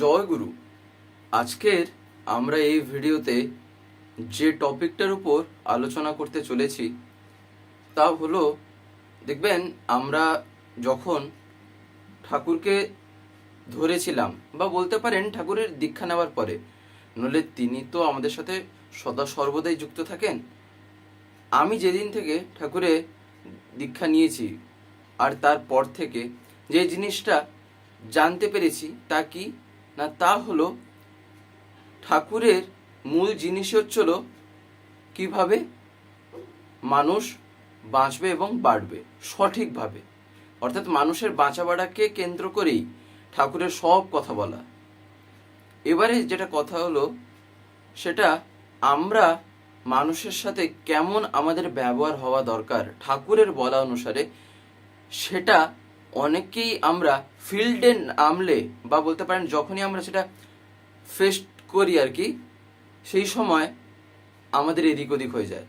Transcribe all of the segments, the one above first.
জয় গুরু। আজকের আমরা এই ভিডিওতে যে টপিকটার উপর আলোচনা করতে চলেছি, তা হলো, দেখবেন আমরা যখন ঠাকুরকে ধরেছিলাম বা বলতে পারেন ঠাকুরের দীক্ষা নেওয়ার পরে নলে তিনি তো আমাদের সাথে সদা সর্বদাই যুক্ত থাকেন। আমি যেদিন থেকে ঠাকুরে দীক্ষা নিয়েছি আর তারপর থেকে যে জিনিসটা জানতে পেরেছি তা কি? না, তা হলো, ঠাকুরের মূল জিনিস হচ্ছিল কীভাবে মানুষ বাঁচবে এবং বাড়বে, সঠিকভাবে। অর্থাৎ মানুষের বাঁচা বাড়াকে কেন্দ্র করেই ঠাকুরের সব কথা বলা। এবারে যেটা কথা হলো, সেটা আমরা মানুষের সাথে কেমন আমাদের ব্যবহার হওয়া দরকার, ঠাকুরের বলা অনুসারে, সেটা অনেকেই আমরা ফিল্ডে নামলে বা বলতে পারেন যখনই আমরা সেটা ফেস করি আর কি, সেই সময় আমাদের এদিক ওদিক হয়ে যায়।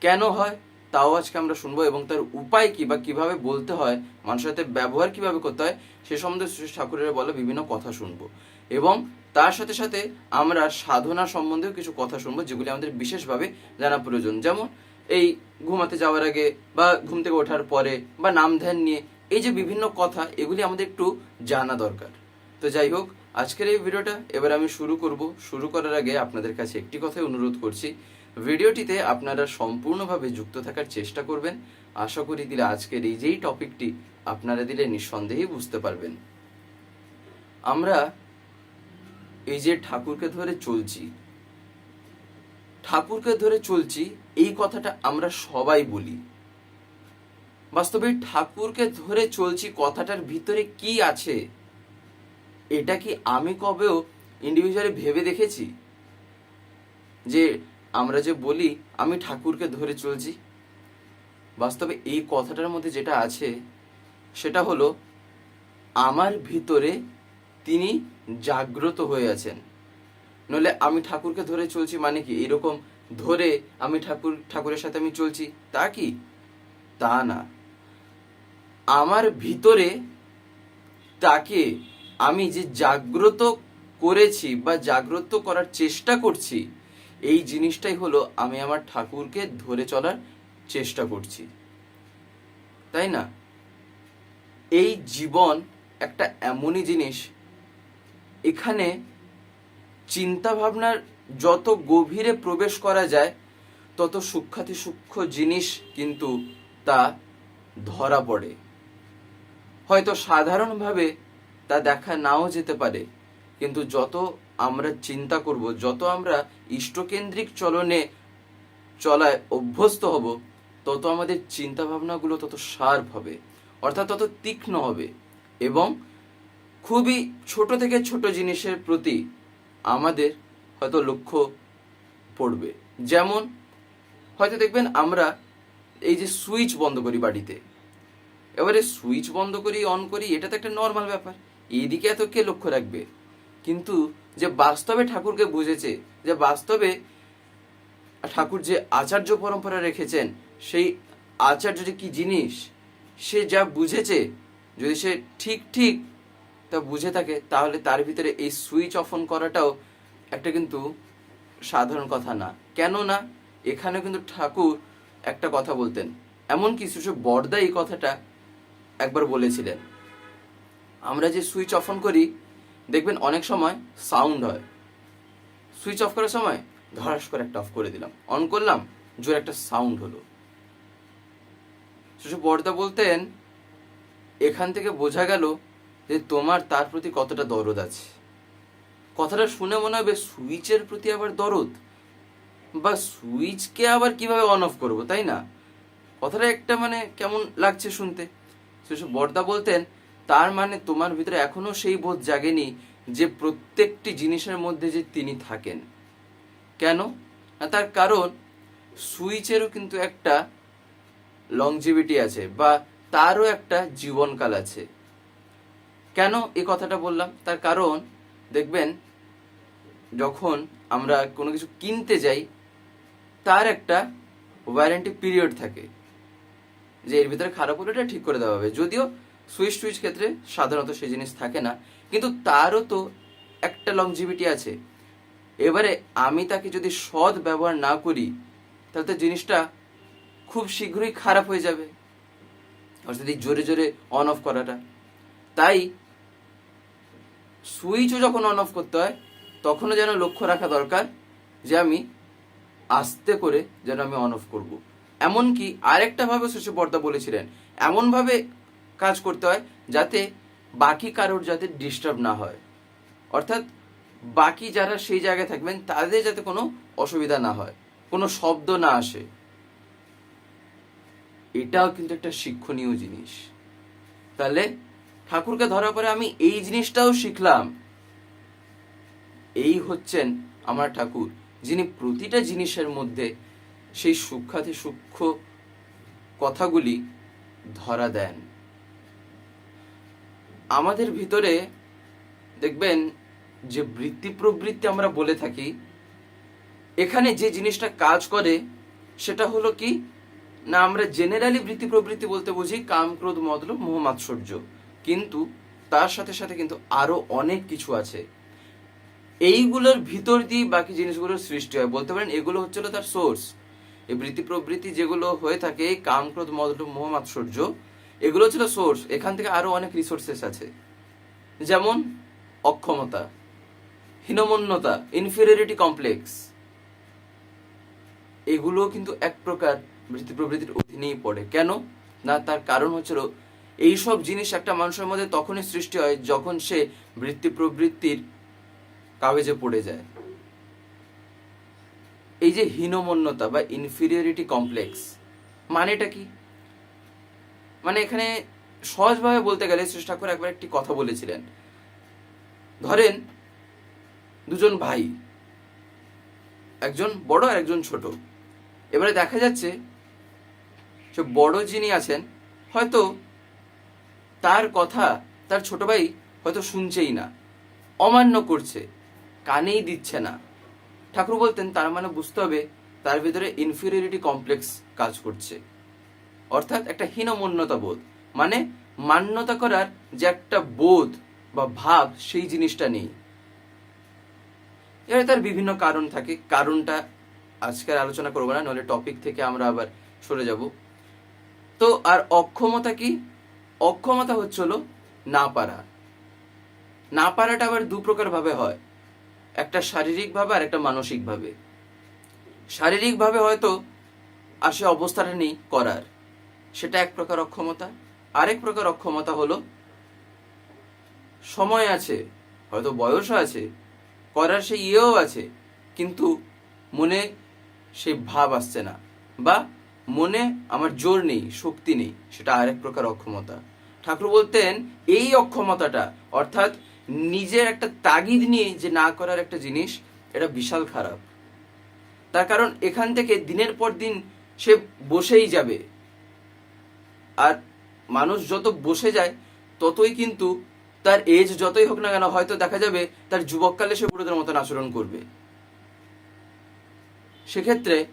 কেন হয়? তাও আজকে আমরা শুনব এবং তার উপায় কি বা কীভাবে বলতে হয়, মানুষের সাথে ব্যবহার কীভাবে করতে হয়, সে সম্বন্ধে শ্রী ঠাকুরের বলা বিভিন্ন কথা শুনব। এবং তার সাথে সাথে আমরা সাধনা সম্বন্ধেও কিছু কথা শুনব, যেগুলি আমাদের বিশেষভাবে জানা প্রয়োজন। যেমন এই ঘুমাতে যাওয়ার আগে বা ঘুম থেকে ওঠার পরে বা নাম ধ্যান নিয়ে এই যে বিভিন্ন কথা, এগুলি আমাদের একটু জানা দরকার। তো যাই হোক, আজকের এই ভিডিওটা এবার আমি শুরু করব। শুরু করার আগে আপনাদের কাছে একটি কথাই অনুরোধ করছি। ভিডিওটিতে আপনারা সম্পূর্ণভাবে যুক্ত থাকার চেষ্টা করবেন। আশা করি দিলে আজকের এই যেই টপিকটি আপনারা দিলে নিঃসন্দেহেই বুঝতে পারবেন। আমরা এই যে ঠাকুরকে ধরে চলছি, ঠাকুরকে ধরে চলছি, এই কথাটা আমরা সবাই বলি। বাস্তবে ঠাকুরকে ধরে চলছি কথাটার ভিতরে কি আছে? এটা কি আমি কবেও ইন্ডিভিজুয়ালি ভেবে দেখেছি? যে আমরা যে বলি, আমি ঠাকুরকে ধরে চলছি। বাস্তবে এই কথাটার মধ্যে যেটা আছে, সেটা হলো, আমার ভিতরে তিনি জাগ্রত হয়ে আছেন। নলে আমি ঠাকুরকে ধরে চলছি মানে কি? এরকম ধরে আমি ঠাকুর, ঠাকুরের সাথে আমি চলছি, তা কি? তা না। আমার ভিতরে তাকে আমি যে জাগ্রত করেছি বা জাগ্রত করার চেষ্টা করছি, এই জিনিসটাই হলো আমি আমার ঠাকুরকে ধরে চলার চেষ্টা করছি। তাই না? এই জীবন একটা এমনই জিনিস, এখানে চিন্তা ভাবনার যত গভীরে প্রবেশ করা যায়, তত সূক্ষাতি সূক্ষ্ম জিনিস কিন্তু তা ধরা পড়ে। হয়তো সাধারণভাবে তা দেখা নাও যেতে পারে, কিন্তু যত আমরা চিন্তা করব, যত আমরা ইষ্টকেন্দ্রিক চলনে চলায় অভ্যস্ত হব, তত আমাদের চিন্তা ভাবনাগুলো তত শার্প হবে, অর্থাৎ তত তীক্ষ্ণ হবে এবং খুবই ছোট থেকে ছোট জিনিসের প্রতি আমাদের হয়তো লক্ষ্য পড়বে। যেমন, হয়তো দেখবেন আমরা এই যে সুইচ বন্ধ করি বাড়িতে এবারে সুইচ বন্ধ করি অন করি, এটা তো একটা নর্মাল ব্যাপার। এইদিকে এত কে লক্ষ্য রাখবে? কিন্তু যে বাস্তবে ঠাকুরকে বুঝেছে, যে বাস্তবে ঠাকুর যে আচার্য পরম্পরা রেখেছেন, সেই আচার্যটি কি জিনিস? সে যা বুঝেছে, যদি সে ঠিক ঠিক তা বুঝে থাকে, তাহলে তার ভিতরে এই সুইচ অফ অন করাটাও একটা কিন্তু সাধারণ কথা না। কেন না এখানে কিন্তু ঠাকুর একটা কথা বলতেন। এমনকি শিশু বর্দা এই কথাটা একবার বলেছিলেন। আমরা যে সুইচ অফ অন করি, দেখবেন অনেক সময় সাউন্ড হয়। সুইচ অফ করার সময় ধরাস করে একটা অফ করে দিলাম। অন করলাম, জোর একটা সাউন্ড হলো। শিশু বর্দা বলতেন, এখান থেকে বোঝা গেল যে তোমার তার প্রতি কতটা দরদ আছে। কথাটা শুনে মনে হবে সুইচের প্রতি আবার দরদ। বা সুইচকে আবার কীভাবে অন অফ করব, তাই না? কথাটা একটা মানে কেমন লাগছে শুনতে। সেসব বর্দা বলতেন, তার মানে তোমার ভিতরে এখনও সেই বোধ জাগেনি যে প্রত্যেকটি জিনিসের মধ্যে যে তিনি থাকেন? কেন? না তার কারণ, সুইচেরও কিন্তু একটা লংজিভিটি আছে বা তারও একটা জীবনকাল আছে। কেন এই কথাটা বললাম? তার কারণ, দেখবেন, যখন আমরা কোনো কিছু কিনতে যাই, তার একটা ওয়ারেন্টি পিরিয়ড থাকে। যে এর ভিতরে খারাপ হলে এটা ঠিক করে দেওয়া হবে। যদিও সুইচ টুইচ ক্ষেত্রে সাধারণত সেই জিনিস থাকে না। কিন্তু তারও তো একটা লংজিভিটি আছে। এবারে আমি তাকে যদি সৎ ব্যবহার না করি, তাহলে তো জিনিসটা খুব শীঘ্রই খারাপ হয়ে যাবে। অর্থাৎ এই জোরে জোরে অন অফ করাটা। তাই সুইচও যখন অন অফ করতে হয়, তখনও যেন লক্ষ্য রাখা দরকার যে আমি আস্তে করে যেন আমি অন অফ করব। এমনকি আরেকটা ভাবে শশী বর্দা বলেছিলেন, এমনভাবে কাজ করতে হয় যাতে বাকি কারোর যাতে ডিস্টার্ব না হয়। অর্থাৎ বাকি যারা সেই জায়গায় থাকবেন, তাদের যাতে কোনো অসুবিধা না হয়, কোনো শব্দ না আসে। এটাও কিন্তু একটা শিক্ষণীয় জিনিস। তাহলে ঠাকুরকে ধরার পরে আমি এই জিনিসটাও শিখলাম। এই হচ্ছেন আমার ঠাকুর, যিনি প্রতিটা জিনিসের মধ্যে সেই সূক্ষাতি সূক্ষ্ম কথাগুলি ধরা দেন। আমাদের ভিতরে দেখবেন যে বৃত্তি প্রবৃত্তি আমরা বলে থাকি, এখানে যে জিনিসটা কাজ করে সেটা হলো কি, না আমরা জেনারেলি বৃত্তি প্রবৃত্তি বলতে বুঝি কাম, ক্রোধ মতলব কিন্তু তার সাথে সাথে কিন্তু আরও অনেক কিছু আছে। এইগুলোর ভিতর দিয়ে বাকি জিনিসগুলোর সৃষ্টি হয়। বলতে পারেন এগুলো হচ্ছিল তার সোর্স এই বৃত্তি প্রবৃত্তি যেগুলো হয়ে থাকে এই কাম, ক্রোধ মতলব মোহ মাৎসর্য এগুলো ছিল সোর্স এখান থেকে আরও অনেক রিসোর্সেস আছে। যেমন অক্ষমতা, হীনমন্যতা ইনফিরিয়রিটি কমপ্লেক্স এগুলো কিন্তু এক প্রকার বৃত্তি প্রবৃত্তির অধীনেই পড়ে। কেন? না, তার কারণ হচ্ছিল এইসব জিনিস একটা মানুষের মধ্যে তখনই সৃষ্টি হয় যখন সে বৃত্তি প্রবৃত্তির কাগজে পড়ে যায়। এই যে হীনমন্যতা বা ইনফিরিয়রিটি কমপ্লেক্স মানেটা কি? মানে এখানে সহজভাবে বলতে গেলে শ্রেষ্ঠ ঠাকুর একবার একটি কথা বলেছিলেন। ধরেন, দুজন ভাই, একজন বড় আর একজন ছোট। এবারে দেখা যাচ্ছে সে বড় যিনি আছেন, হয়তো তার কথা তার ছোট ভাই হয়তো শুনছেই না, অমান্য করছে, কানেই দিচ্ছে না। ঠাকুর বলতেন, তার মানে বুঝতে হবে তার ভিতরে ইনফিরিয়রিটি কমপ্লেক্স কাজ করছে। অর্থাৎ একটা হীনমন্যতা বোধ। মানে মান্যতা করার যে একটা বোধ বা ভাব, সেই জিনিসটা নেই। এবারে তার বিভিন্ন কারণ থাকে। কারণটা আজকের আলোচনা করব না নইলে টপিক থেকে আমরা আবার সরে যাব। তো আর অক্ষমতা কি? অক্ষমতা হচ্ছিল না পারা। না পারাটা আবার দু প্রকার ভাবে হয়। একটা শারীরিক ভাবে আর একটা মানসিক ভাবে শারীরিক ভাবে হয়তো আর সে অবস্থাটা নেই করার। সেটা এক প্রকার অক্ষমতা। আরেক প্রকার অক্ষমতা হলো সময় আছে, হয়তো বয়সও আছে, করার সেই ইয়েও আছে, কিন্তু মনে সেই ভাব আসছে না বা মনে আমার জোর নেই, শক্তি নেই, সেটা আরেক প্রকার অক্ষমতা। ঠাকুর বলতেন, এই অক্ষমতাটা, অর্থাৎ নিজের একটা তাগিদ নিয়ে যে না করার একটা জিনিস, এটা বিশাল খারাপ। তার কারণ এখান থেকে দিনের পর দিন সে বসেই যাবে। আর মানুষ যত বসে যায়, ততই কিন্তু তার এজ যতই হোক না কেন, হয়তো দেখা যাবে তার যুবককালে সে বুড়োদের মতন আচরণ করবে। সেক্ষেত্রে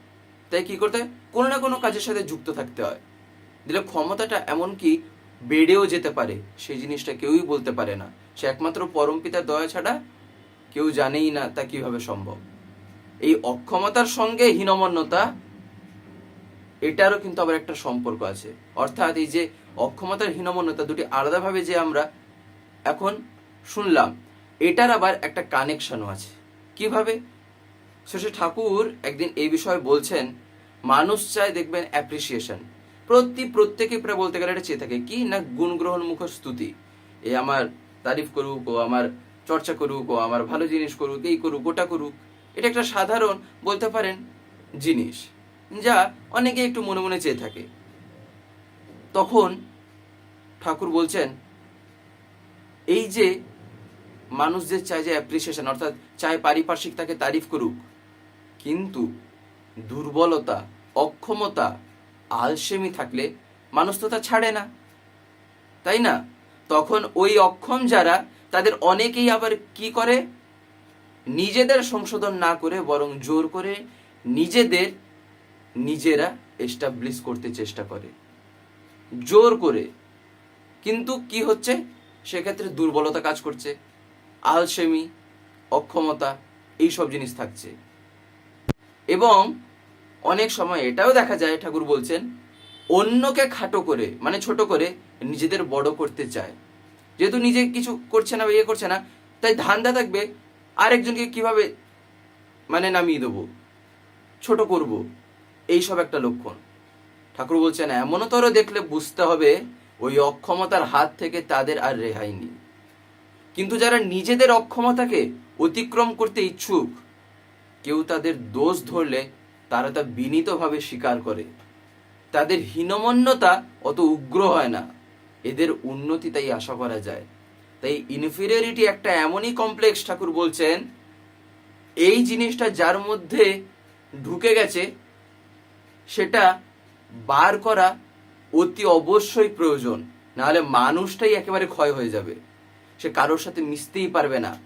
তাই কি করতে হয়? কোনো না কোনো কাজের সাথে যুক্ত থাকতে হয়। দিলে ক্ষমতাটা এমনকি বেড়েও যেতে পারে, সেই জিনিসটা কেউই বলতে পারে না। সে একমাত্র পরম পিতার দয়া ছাড়া কেউ জানেই না তা কীভাবে সম্ভব। এই অক্ষমতার সঙ্গে হীনমন্যতা, এটারও কিন্তু আবার একটা সম্পর্ক আছে। অর্থাৎ এই যে অক্ষমতার হীনমন্যতা দুটি আলাদাভাবে যে আমরা এখন শুনলাম, এটার আবার একটা কানেকশনও আছে। কীভাবে? শশী ঠাকুর একদিন এই বিষয়ে বলছেন, মানুষ চায় দেখবেন অ্যাপ্রিসিয়েশন প্রতি প্রত্যেকে প্রায় বলতে গেলে এটা চেয়ে থাকে, কি? না, গুণগ্রহণ মুখ স্তুতি। এ আমার তারিফ করুক, ও আমার চর্চা করুক, ও আমার ভালো জিনিস করুক, এই করুক, ওটা করুক। এটা একটা সাধারণ, বলতে পারেন, জিনিস, যা অনেকে একটু মনে মনে চেয়ে থাকে। তখন ঠাকুর বলছেন, এই যে মানুষ যে চায় যে অ্যাপ্রিসিয়েশন অর্থাৎ চায় পারিপার্শ্বিক তাকে তারিফ করুক, কিন্তু দুর্বলতা, অক্ষমতা আলসেমি থাকলে মানুষ তো তা ছাড়ে না। তাই না? তখন ওই অক্ষম যারা, তাদের অনেকেই আবার কি করে? নিজেদের সংশোধন না করে, বরং জোর করে নিজেদের নিজেরা এস্টাবলিশ করতে চেষ্টা করে। জোর করে। কিন্তু কি হচ্ছে? সেক্ষেত্রে দুর্বলতা কাজ করছে। আলসেমি, অক্ষমতা, এইসব জিনিস থাকছে। এবং অনেক সময় এটাও দেখা যায়, ঠাকুর বলছেন, অন্যকে খাটো করে মানে ছোট করে নিজেদের বড় করতে চায়। যেহেতু নিজে কিছু করছে না ইয়ে করছে না, তাই ধান্দা থাকবে, আরেকজনকে কীভাবে মানে নামিয়ে দেবো, ছোট করব এইসব একটা লক্ষণ। ঠাকুর বলছেন, এমনতর দেখলে বুঝতে হবে, ওই অক্ষমতার হাত থেকে তাদের আর রেহাই নেই। কিন্তু যারা নিজেদের অক্ষমতাকে অতিক্রম করতে ইচ্ছুক, কেউ তাদের দোষ ধরলে তারা তা বিনীতভাবে স্বীকার করে। তাদের হীনমন্যতা অত উগ্র হয় না। এদের উন্নতি তাই আশা করা যায়। তাই ইনফিরিয়রিটি একটা এমনই কমপ্লেক্স ঠাকুর বলছেন, এই জিনিসটা যার মধ্যে ঢুকে গেছে, সেটা বার করা অতি অবশ্যই প্রয়োজন। নাহলে মানুষটাই একেবারে ক্ষয় হয়ে যাবে। সে কারোর সাথে মিশতেই পারবে না।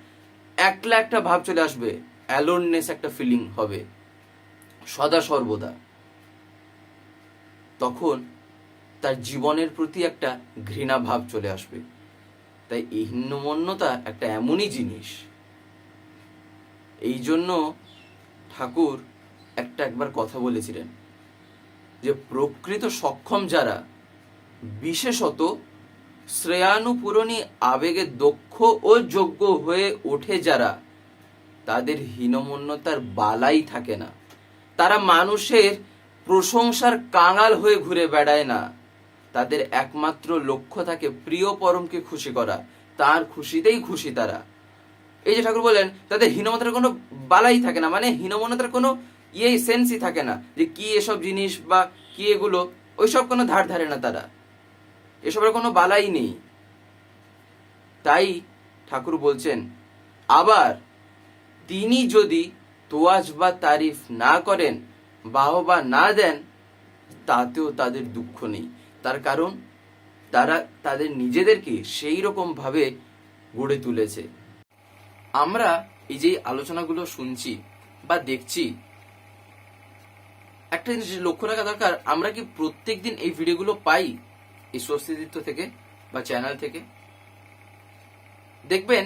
একলা একটা ভাব চলে আসবে। অ্যালোননেস একটা ফিলিং হবে। সদা সর্বদা। তখন তার জীবনের প্রতি একটা ঘৃণা ভাব চলে আসবে। তাই এই হীনমন্যতা একটা এমনই জিনিস। এই জন্য ঠাকুর একটা একবার কথা বলেছিলেন যে, প্রকৃত সক্ষম যারা, বিশেষত শ্রেয়ানুপূরণী আবেগে দক্ষ ও যোগ্য হয়ে ওঠে যারা, তাদের হীনমন্যতার বালাই থাকে না। তারা মানুষের প্রশংসার কাঙাল হয়ে ঘুরে বেড়ায় না। তাদের একমাত্র লক্ষ্য থাকে প্রিয় পরমকে খুশি করা। তার খুশিতেই খুশি তারা। এই যে ঠাকুর বলেন, তাদের হীনমতার কোনো বালাই থাকে না। মানে হীনমনতার কোনো ইয়ে সেন্সই থাকে না যে কি এসব জিনিস বা কি এগুলো, ওইসব কোনো ধার ধারে না তারা। এসবের কোনো বালাই নেই। তাই ঠাকুর বলছেন, আবার তিনি যদি তোয়াজ বা তারিফ না করেন, বাহবা না দেন, তাতেও তাদের দুঃখ নেই। তার কারণ, তারা তাদের নিজেদেরকে সেই রকম ভাবে গড়ে তুলেছে। আমরা এই যে আলোচনাগুলো শুনছি বা দেখছি, একটা জিনিস লক্ষ্য রাখা দরকার, আমরা কি প্রত্যেক দিন এই ভিডিওগুলো পাই এই স্বস্তিদিত্ব থেকে বা চ্যানেল থেকে? দেখবেন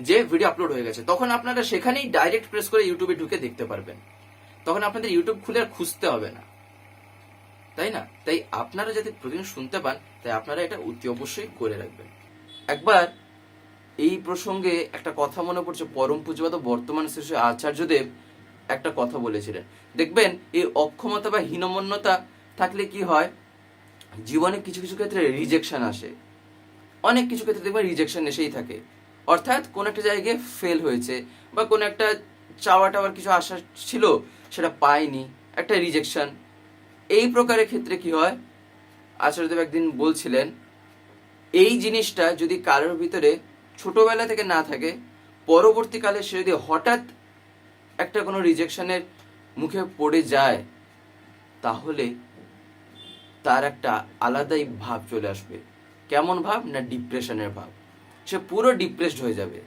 যে ভিডিও আপলোড হয়ে গেছে, তখন আপনারা সেখানেই ডাইরেক্ট প্রেস করে ইউটিউবে ঢুকে দেখতে পারবেন। তখন আপনাদের ইউটিউব খুলে আর খুঁজতে হবে না। তাই না? তাই আপনারা যাতে প্রতিদিন শুনতে পান, তাই আপনারা এটা অতি অবশ্যই করে রাখবেন। একবার এই প্রসঙ্গে একটা কথা মনে পড়ছে, পরম পূজবাদ বর্তমান শিশু আচার্যদেব একটা কথা বলেছিলেন। দেখবেন, এই অক্ষমতা বা হীনমন্যতা থাকলে কি হয়? জীবনে কিছু কিছু ক্ষেত্রে রিজেকশন আসে। অনেক কিছু ক্ষেত্রে দেখবেন রিজেকশন এসেই থাকে। অর্থাৎ কোন একটা জায়গায় ফেল হয়েছে বা কোন একটা চাওয়া টাওয়ার কিছু আশা ছিল, সেটা পায়নি, একটা রিজেকশন এই প্রকারের ক্ষেত্রে কি হয়? আচার্যদেব একদিন বলছিলেন, এই জিনিসটা যদি কারোর ভিতরে ছোটবেলা থেকে না থাকে, পরবর্তীকালে সে যদি হঠাৎ একটা কোনো রিজেকশনের মুখে পড়ে যায়, তাহলে তার একটা আলাদাই ভাব চলে আসবে। কেমন ভাব না ডিপ্রেশনের ভাব? সে পুরো ডিপ্রেসড হয়ে যাবে।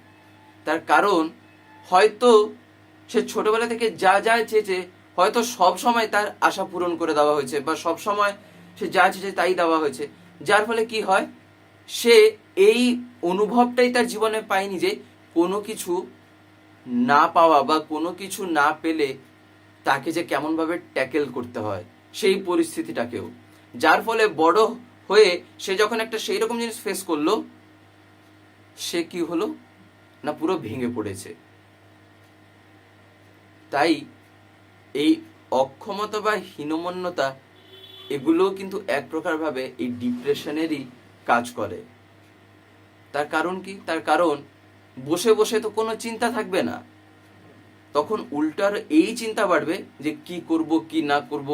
তার কারণ, হয়তো সে ছোটবেলা থেকে যা যা চেয়েছে, হয়তো সব সময় তার আশা পূরণ করে দেওয়া হয়েছে বা সব সময় সে যা চেয়েছে তাই দেওয়া হয়েছে। যার ফলে কি হয়? সে এই অনুভবটাই তার জীবনে পায়নি যে কোনো কিছু না পাওয়া বা কোনো কিছু না পেলে তাকে যে কেমনভাবে ট্যাকেল করতে হয়, সেই পরিস্থিতিটাকেও। যার ফলে বড় হয়ে সে যখন একটা সেই রকম জিনিস ফেস করল সে কি হলো? না পুরো ভেঙে পড়েছে? তাই এই অক্ষমতা বা হীনমন্যতা, এগুলোও কিন্তু এক প্রকারভাবে এই ডিপ্রেশনেরই কাজ করে। তার কারণ কি? তার কারণ, বসে বসে তো কোনো চিন্তা থাকবে না। তখন উল্টার এই চিন্তা বাড়বে যে কি করব, কি না করব,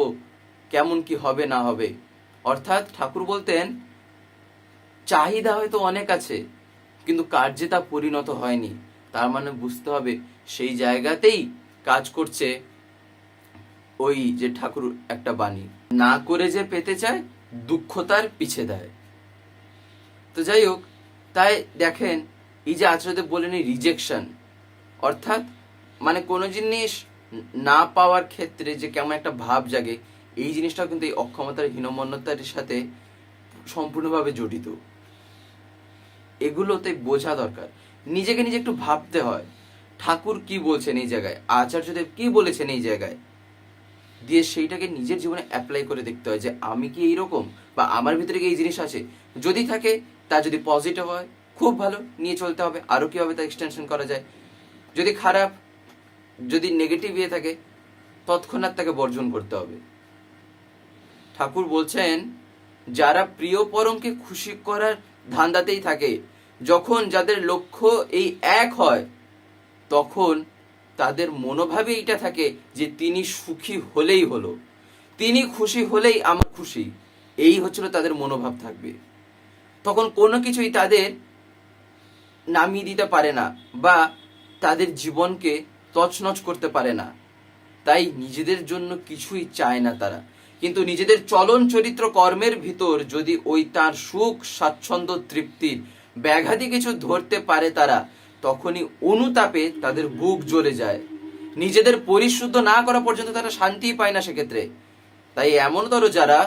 কেমন কি হবে, না হবে। অর্থাৎ ঠাকুর বলতেন, চাহিদা হয়তো অনেক আছে কিন্তু কার্যে তা পরিণত হয়নি, তার মানে বুঝতে হবে সেই জায়গাতেই কাজ করছে ওই যে ঠাকুর একটা বাণী। না করে যে পেতে চায়, দুঃখ তার পিছে দেয়। তো যাই হোক, তাই দেখেন, এই যে আচার্যদেব বলেন রিজেকশন অর্থাৎ মানে কোনো জিনিস না পাওয়ার ক্ষেত্রে যে কেমন একটা ভাব জাগে, এই জিনিসটাও কিন্তু এই অক্ষমতার হীনমন্যতার সাথে সম্পূর্ণভাবে জড়িত। এগুলোতে বোঝা দরকার। নিজেকে নিজে একটু ভাবতে হয়, ঠাকুর কি বলছেন এই জায়গায়, আচার্যদেব কি বলেছেন এই জায়গায়? দিয়ে সেইটাকে নিজের জীবনে অ্যাপ্লাই করে দেখতে হয় যে আমি কি এইরকম বা আমার ভিতরে কি এই জিনিস আছে? যদি থাকে, তা যদি পজিটিভ হয়, খুব ভালো, নিয়ে চলতে হবে। আরও কীভাবে তা এক্সটেনশন করা যায়? যদি খারাপ, যদি নেগেটিভ ইয়ে থাকে, তৎক্ষণাৎ তাকে বর্জন করতে হবে। ঠাকুর বলছেন, যারা প্রিয় পরমকে খুশি করার ধান্দাতেই থাকে। যখন যাদের লক্ষ্য এই এক হয়, তখন তাদের মনোভাবে এইটা থাকে যে তিনি সুখী হলেই হলো। তিনি খুশি হলেই আমার খুশি। এই হচ্ছিল তাদের মনোভাব থাকবে। তখন কোনো কিছুই তাদের নামিয়ে দিতে পারে না বা তাদের জীবনকে তছনছ করতে পারে না। তাই নিজেদের জন্য কিছুই চায় না তারা। কিন্তু নিজেদের চলন চরিত্র কর্মের ভিতর যদি ওই তার সুখ, স্বাচ্ছন্দ্য, তৃপ্তির ব্যাঘাতি কিছু ধরতে পারে তারা, তখনই অনুতাপে তাদের বুক জ্বলে যায়। নিজেদের পরিশুদ্ধ না করা পর্যন্ত তারা শান্তি পায় না সেক্ষেত্রে। তাই এমনতর যারা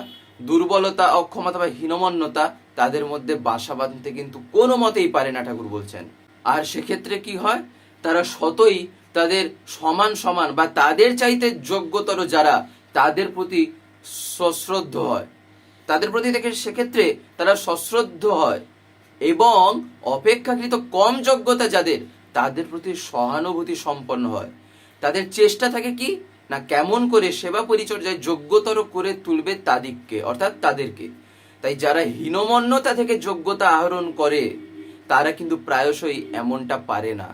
দুর্বলতা, অক্ষমতা বা হীনমন্যতা তাদের মধ্যে বাসা বাঁধতে কিন্তু কোনো মতেই পারে না, ঠাকুর বলছেন। আর সেক্ষেত্রে কি হয়? তারা শতই তাদের সমান সমান বা তাদের চাইতে যোগ্যতর যারা, তাদের প্রতি সশ্রদ্ধ হয়। তাদের প্রতি থেকে সেক্ষেত্রে তারা সশ্রদ্ধ হয় এবং অপেক্ষাকৃত কম যোগ্যতা যাদের, তাদের প্রতি সহানুভূতি সম্পন্ন হয়। তাদের চেষ্টা থাকে কি? না কেমন করে সেবা পরিচর্যায় যোগ্যতর করে তুলবে তাদিককে অর্থাৎ তাদেরকে। তাই যারা হীনমন্যতা থেকে যোগ্যতা আহরণ করে, তারা কিন্তু প্রায়শই এমনটা পারে না।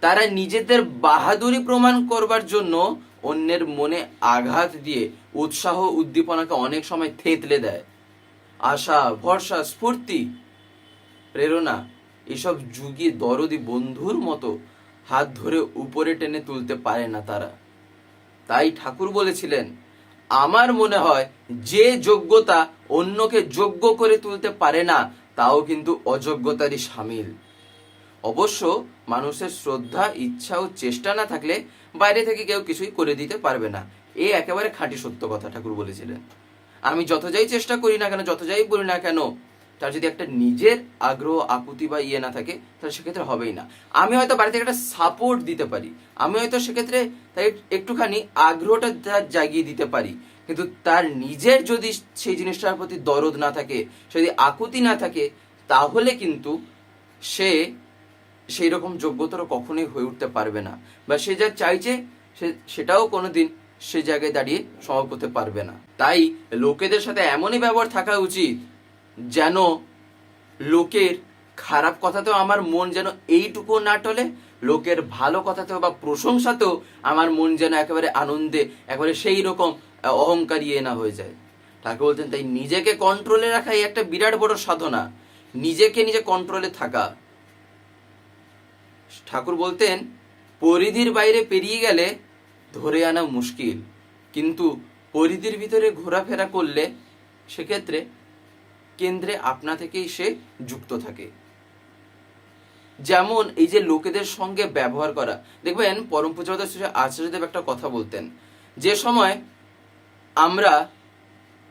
তারা নিজেদের বাহাদুরি প্রমাণ করবার জন্য অন্যের মনে আঘাত দিয়ে উৎসাহ উদ্দীপনাকে অনেক সময় থেতলে দেয়। আশা, ভরসা, স্ফূর্তি, প্রেরণা, এসব যুগী দরদি বন্ধুর মতো হাত ধরে উপরে টেনে তুলতে পারে না তারা। তাই ঠাকুর বলেছিলেন, আমার মনে হয় যে যোগ্যতা অন্যকে যোগ্য করে তুলতে পারে না, তাও কিন্তু অযোগ্যতারই সামিল। অবশ্য মানুষের শ্রদ্ধা, ইচ্ছা ও চেষ্টা না থাকলে বাইরে থেকে কেউ কিছুই করে দিতে পারবে না। এ একেবারে খাঁটি সত্য কথা ঠাকুর বলেছিলেন। আমি যত যাই চেষ্টা করি না কেন, যত যাই বলি না কেন, তার যদি একটা নিজের আগ্রহ আকুতি বা ইয়ে না থাকে, তাহলে সেক্ষেত্রে হবেই না। আমি হয়তো বাড়ি থেকে একটা সাপোর্ট দিতে পারি। আমি হয়তো সেক্ষেত্রে তাই একটুখানি আগ্রহটা তার জাগিয়ে দিতে পারি। কিন্তু তার নিজের যদি সেই জিনিসটার প্রতি দরদ না থাকে যদি আকুতি না থাকে, তাহলে কিন্তু সে সেই রকম যোগ্যতর কখনোই হয়ে উঠতে পারবে না। বা সে যা চাইছে, সে সেটাও কোনোদিন সে জায়গায় দাঁড়িয়ে সম্ভব করতে পারবে না। তাই লোকেদের সাথে এমনই ব্যবহার থাকা উচিত যেন লোকের খারাপ কথাতেও আমার মন যেন এইটুকু না টলে, লোকের ভালো কথাতেও বা প্রশংসাতেও আমার মন যেন একেবারে আনন্দে, একেবারে সেই রকম অহংকারী এ না হয়ে যায়। তাকে বলতেন, তাই নিজেকে কন্ট্রোলে রাখাই একটা বিরাট বড় সাধনা। নিজেকে নিজে কন্ট্রোলে থাকা। ঠাকুর বলতেন, পরিধির বাইরে পেরিয়ে গেলে ধরে আনা মুশকিল। কিন্তু পরিধির ভিতরে ঘোরাফেরা করলে সেক্ষেত্রে কেন্দ্রে আপনা থেকেই সে যুক্ত থাকে। যেমন এই যে লোকেদের সঙ্গে ব্যবহার করা। দেখবেন পরম পূজাদ আচার্যদেব একটা কথা বলতেন। যে সময় আমরা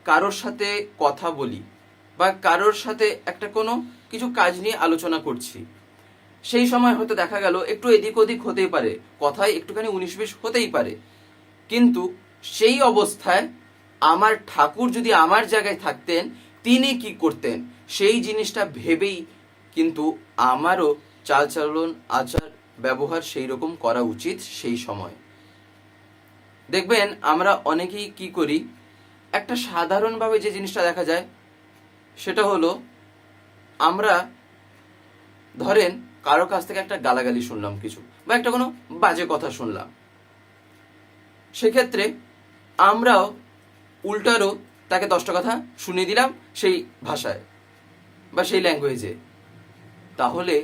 কারোর সাথে কথা বলি বা কারোর সাথে একটা কোনো কিছু কাজ নিয়ে আলোচনা করছি সেই সময় হয়তো দেখা গেল একটু এদিক ওদিক হতেই পারে। কথায় একটুখানি উনিশ বিশ হতেই পারে। কিন্তু সেই অবস্থায় আমার ঠাকুর যদি আমার জায়গায় থাকতেন, তিনি কি করতেন? সেই জিনিসটা ভেবেই কিন্তু আমারও চালচলন, আচার, ব্যবহার সেই রকম করা উচিত সেই সময়। দেখবেন, আমরা অনেকেই কি করি? একটা সাধারণভাবে যে জিনিসটা দেখা যায়, সেটা হলো আমরা, ধরেন কারও কাছ থেকে একটা গালাগালি শুনলাম কিছু, বা একটা কোনো বাজে কথা শুনলাম। সেক্ষেত্রে আমরাও উল্টারও তাকে দশটা কথা শুনিয়ে দিলাম সেই ভাষায়, বা সেই ল্যাঙ্গুয়েজে তাহলে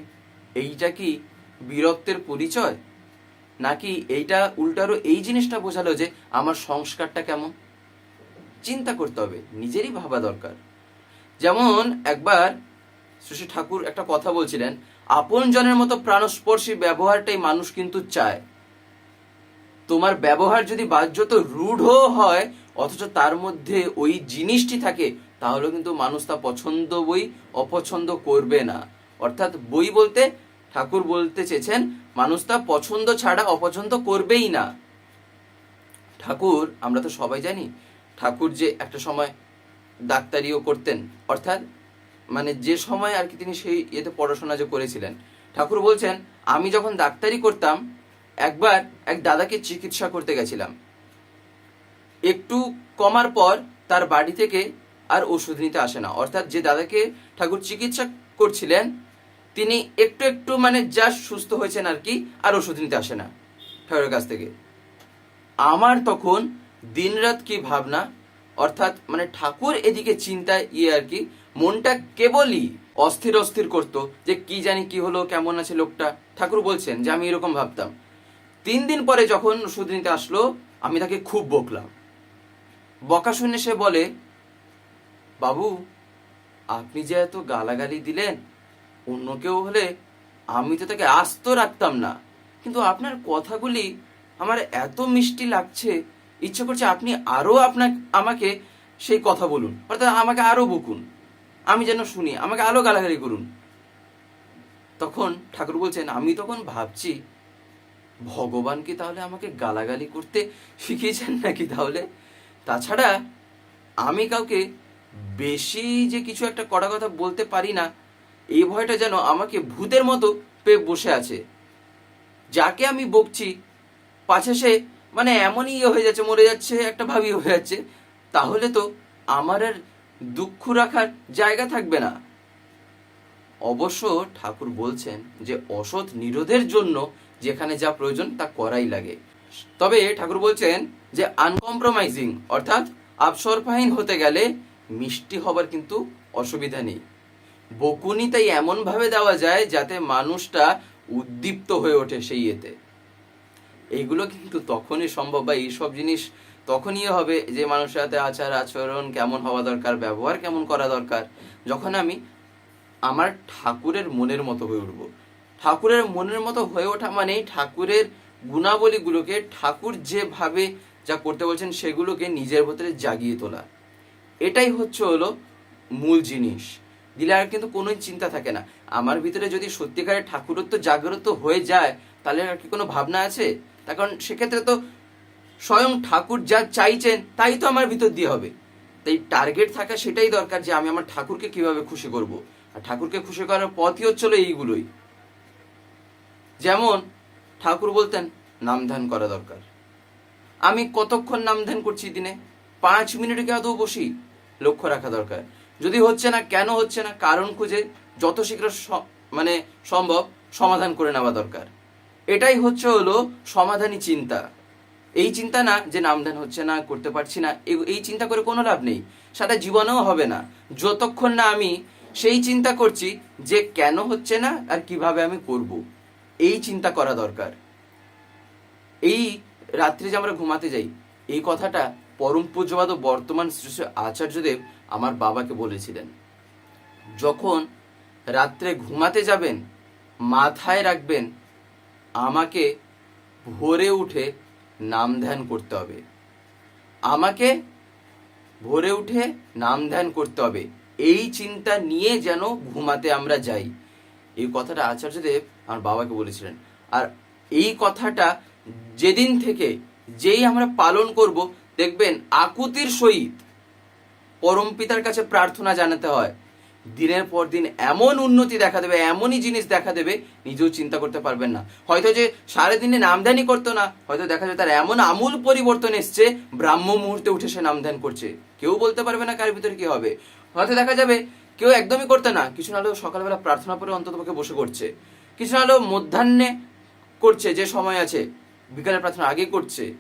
এইটা কি বীরত্বের পরিচয়? নাকি এইটা উল্টারও এই জিনিসটা বোঝালো যে আমার সংস্কারটা কেমন? চিন্তা করতে হবে, নিজেরই ভাবা দরকার। যেমন একবার শ্রী ঠাকুর একটা কথা বলছিলেন আপন জনের মতো প্রাণস্পর্শী ব্যবহারটাই মানুষ কিন্তু চায়। তোমার ব্যবহার যদি বাহ্যত রূঢ় হয়, অথচ তার মধ্যে ওই জিনিসটি থাকে তাহলে কিন্তু মানুষ তা পছন্দ বই অপছন্দ করবে না। অর্থাৎ বই বলতে, ঠাকুর বলতে চেয়েছেন, মানুষ তা পছন্দ ছাড়া অপছন্দ করবেই না। ঠাকুর, আমরা তো সবাই জানি, ঠাকুর যে একটা সময় ডাক্তারিও করতেন, অর্থাৎ মানে যে সময় আর কি তিনি সেই ইয়েতে পড়াশোনা যে করেছিলেন। ঠাকুর বলছেন, আমি যখন ডাক্তারি করতাম, একবার এক দাদাকে চিকিৎসা করতে গেছিলাম। একটু কমার পর তার বাড়ি থেকে আর ওষুধ নিতে আসে না। অর্থাৎ যে দাদাকে ঠাকুর চিকিৎসা করছিলেন, তিনি একটু একটু মানে যা সুস্থ হয়েছেন আর কি, আর ওষুধ নিতে আসে না ঠাকুরের কাছ থেকে। আমার তখন দিনরাত কি ভাবনা, অর্থাৎ মানে ঠাকুর এদিকে চিন্তায় ইয়ে আর কি মনটা কেবলই অস্থির অস্থির করতো যে কি জানি কি হলো, কেমন আছে লোকটা। ঠাকুর বলছেন যে, আমি এরকম ভাবতাম। তিন দিন পরে যখন ওষুধ নিতে আসলো, আমি তাকে খুব বকলাম। বকা শুনে সে বলে, বাবু, আপনি যে এত গালাগালি দিলেন, অন্য কেউ হলে আমি তো তাকে আস্ত রাখতাম না। কিন্তু আপনার কথাগুলি আমার এত মিষ্টি লাগছে, ইচ্ছে করছে আপনি আরও আপনার আমাকে সেই কথা বলুন। অর্থাৎ আমাকে আরও বকুন। আমি যেন শুনি, আমাকে আরও গালাগালি করুন। তখন ঠাকুর বলছেন, আমি তখন ভাবছি, ভগবান কি তাহলে আমাকে গালাগালি করতে শিখিয়েছেন নাকি তাহলে? তাছাড়া, আমি কাউকে বেশি যে কিছু একটা কড়া কথা বলতে পারি না, এই ভয়টা যেন আমাকে ভূতের মতো পেয়ে বসে আছে। যাকে আমি বকছি, পাছে সে মানে এমনই ইয়ে হয়ে যাচ্ছে, মরে যাচ্ছে, একটা ভাবি হয়ে যাচ্ছে, তাহলে তো আমার আর দুঃখ রাখার জায়গা থাকবে না। অবশ্য ঠাকুর বলছেন যে, অসৎ নিরোধের জন্য যেখানে যা প্রয়োজন তা করাই লাগে। তবে ঠাকুর বলছেন যে আনকম্প্রোমাইজিং অর্থাৎ আবসরফাহীন হতে গেলে মিষ্টি হবার কিন্তু অসুবিধা নেই। বকুনি তাই এমন ভাবে দেওয়া যায় যাতে মানুষটা উদ্দীপ্ত হয়ে ওঠে সেই এতে। এইগুলো কিন্তু তখনই সম্ভব বা এইসব জিনিস তখনই হবে যে মানুষের সাথে আচার আচরণ কেমন হওয়া দরকার, ব্যবহার কেমন করা দরকার, যখন আমি আমার ঠাকুরের মনের মতো হয়ে উঠবো। ঠাকুরের মনের মতো হয়ে ওঠা মানেই ঠাকুরের গুণাবলীগুলোকে ঠাকুর যেভাবে যা করতে বলছেন সেগুলোকে নিজের ভেতরে জাগিয়ে তোলা। এটাই হচ্ছে হলো মূল জিনিস। দিলে আর কিন্তু কোনো চিন্তা থাকে না। আমার ভিতরে যদি সত্যিকারের ঠাকুরত্ব জাগ্রত হয়ে যায়, তাহলে আর কি কোনো ভাবনা আছে? তার কারণ সেক্ষেত্রে তো স্বয়ং ঠাকুর যা চাইছেন, তাই তো আমার ভিতর দিয়ে হবে। তাই টার্গেট থাকা সেটাই দরকার যে আমি আমার ঠাকুরকে কীভাবে খুশি করব। আর ঠাকুরকে খুশি করার পথই হচ্ছিল এইগুলোই। যেমন ঠাকুর বলতেন নাম ধ্যান করা দরকার। আমি কতক্ষণ নাম ধ্যান করছি দিনে? পাঁচ মিনিটে কি আদৌ বসি? লক্ষ্য রাখা দরকার। যদি হচ্ছে না, কেন হচ্ছে না, কারণ খুঁজে যত শীঘ্র মানে সম্ভব সমাধান করে নেওয়া দরকার। এটাই হচ্ছে হলো সমাধানী চিন্তা। এই চিন্তা না যে নামধান হচ্ছে না, করতে পারছি না এই চিন্তা করে কোনো লাভ নেই। সারা জীবনেও হবে না। যতক্ষণ না আমি সেই চিন্তা করছি যে কেন হচ্ছে না আর কীভাবে আমি করব, এই চিন্তা করা দরকার। এই রাত্রে যে আমরা ঘুমাতে যাই, এই কথাটা পরম পূজ্যবাদ বর্তমান শ্রী আচার্যদেব আমার বাবাকে বলেছিলেন। যখন রাত্রে ঘুমাতে যাবেন, মাথায় রাখবেন, আমাকে ভোরে উঠে নাম ধ্যান করতে হবে। আমাকে ভোরে উঠে নাম ধ্যান করতে হবে। এই চিন্তা নিয়ে যেন ঘুমাতে আমরা যাই। এই কথাটা আচার্যদেব আমার বাবাকে বলেছিলেন। আর এই কথাটা যেদিন থেকে যেই আমরা পালন করব, দেখবেন আকুতির সহিত পরম পিতার কাছে প্রার্থনা জানাতে হয়। দিনের পর দিন এমন উন্নতি দেখা দেবে, এমনই জিনিস দেখা দেবে, নিজেও চিন্তা করতে পারবেন না। হয়তো যে সারা দিনে নামধানই করতো না, হয়তো দেখা যায় তার এমন আমূল পরিবর্তন এসছে, ব্রাহ্ম মুহূর্তে উঠে সে নামধান করছে। কেউ বলতে পারবে না কার ভিতরে কি হবে। হয়তো দেখা যাবে কেউ একদমই করতে না, কিছু না হলেও সকালবেলা প্রার্থনা করে অন্তত পক্ষে বসে করছে। কিছু না হলেও মধ্যাহ্নে করছে, যে সময় আছে, বিকালে প্রার্থনা আগে করছে।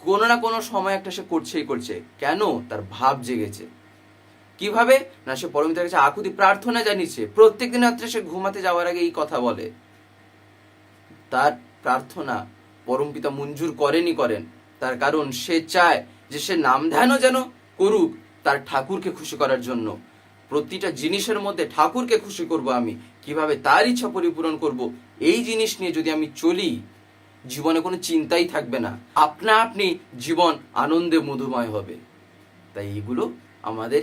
কোনো না কোনো সময় একটা সে করছেই করছে। কেন? তার ভাব জেগেছে। কীভাবে? না, সে পরমিতার কাছে আকুতি প্রার্থনা জানিয়েছে। প্রত্যেক দিন রাত্রে সে ঘুমাতে যাওয়ার আগে এই কথা বলে। তার প্রার্থনা পরমপিতা মঞ্জুর করেনি করেন। তার কারণ সে চায় যে সে নাম ধ্যানও যেন করুক তার ঠাকুরকে খুশি করার জন্য। প্রতিটা জিনিসের মধ্যে ঠাকুরকে খুশি করব আমি। কীভাবে তার ইচ্ছা পরিপূরণ করব, এই জিনিস নিয়ে যদি আমি চলি, জীবনে কোনো চিন্তাই থাকবে না। আপনা আপনি জীবন আনন্দে মধুময় হবে। তাই এগুলো আমাদের